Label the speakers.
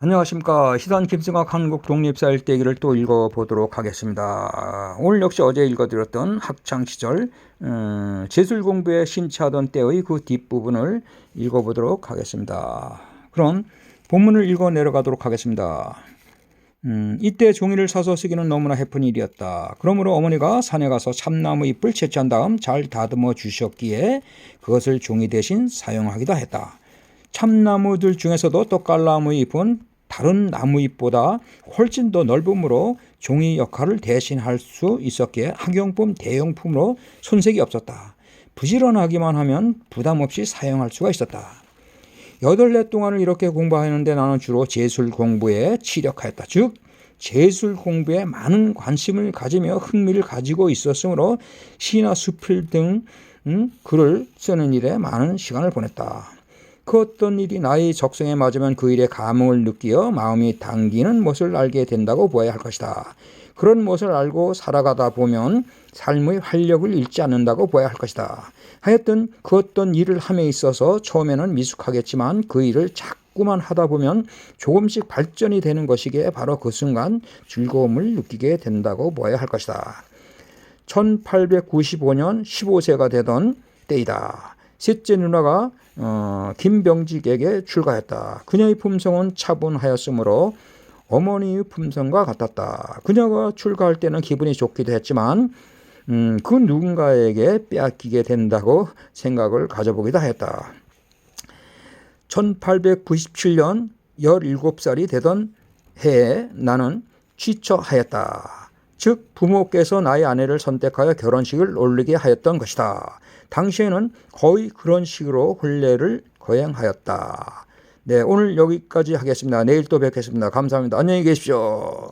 Speaker 1: 안녕하십니까. 시선 김승학 한국 독립사 일대기를 또 읽어보도록 하겠습니다. 오늘 역시 어제 읽어드렸던 학창시절 음, 제술 공부에 신치하던 때의 그 뒷부분을 읽어보도록 하겠습니다. 그럼 본문을 읽어 내려가도록 하겠습니다. 음, 이때 종이를 사서 쓰기는 너무나 해픈 일이었다. 그러므로 어머니가 산에 가서 참나무 잎을 채취한 다음 잘 다듬어 주셨기에 그것을 종이 대신 사용하기도 했다. 참나무들 중에서도 떡갈나무 잎은 다른 나무 잎보다 훨씬 더 넓음으로 종이 역할을 대신할 수 있었기에 학용품 대용품으로 손색이 없었다. 부지런하기만 하면 부담 없이 사용할 수가 있었다. 여덟 해 동안을 이렇게 공부하였는데 나는 주로 제술 공부에 치력하였다. 즉 제술 공부에 많은 관심을 가지며 흥미를 가지고 있었으므로 시나 수필 등 음, 글을 쓰는 일에 많은 시간을 보냈다. 그 어떤 일이 나의 적성에 맞으면 그 일에 감흥을 느끼어 마음이 당기는 것을 알게 된다고 보아야 할 것이다. 그런 것을 알고 살아가다 보면 삶의 활력을 잃지 않는다고 보아야 할 것이다. 하여튼 그 어떤 일을 함에 있어서 처음에는 미숙하겠지만 그 일을 자꾸만 하다 보면 조금씩 발전이 되는 것이기에 바로 그 순간 즐거움을 느끼게 된다고 보아야 할 것이다. 1895년 15세가 되던 때이다. 셋째 누나가 어, 김병직에게 출가했다. 그녀의 품성은 차분하였으므로 어머니의 품성과 같았다. 그녀가 출가할 때는 기분이 좋기도 했지만 음, 그 누군가에게 빼앗기게 된다고 생각을 가져보기도 했다. 1897년 17살이 되던 해에 나는 취처하였다. 즉 부모께서 나의 아내를 선택하여 결혼식을 올리게 하였던 것이다. 당시에는 거의 그런 식으로婚례를 거행하였다. 네, 오늘 여기까지 하겠습니다. 내일 또 뵙겠습니다. 감사합니다. 안녕히 계십시오.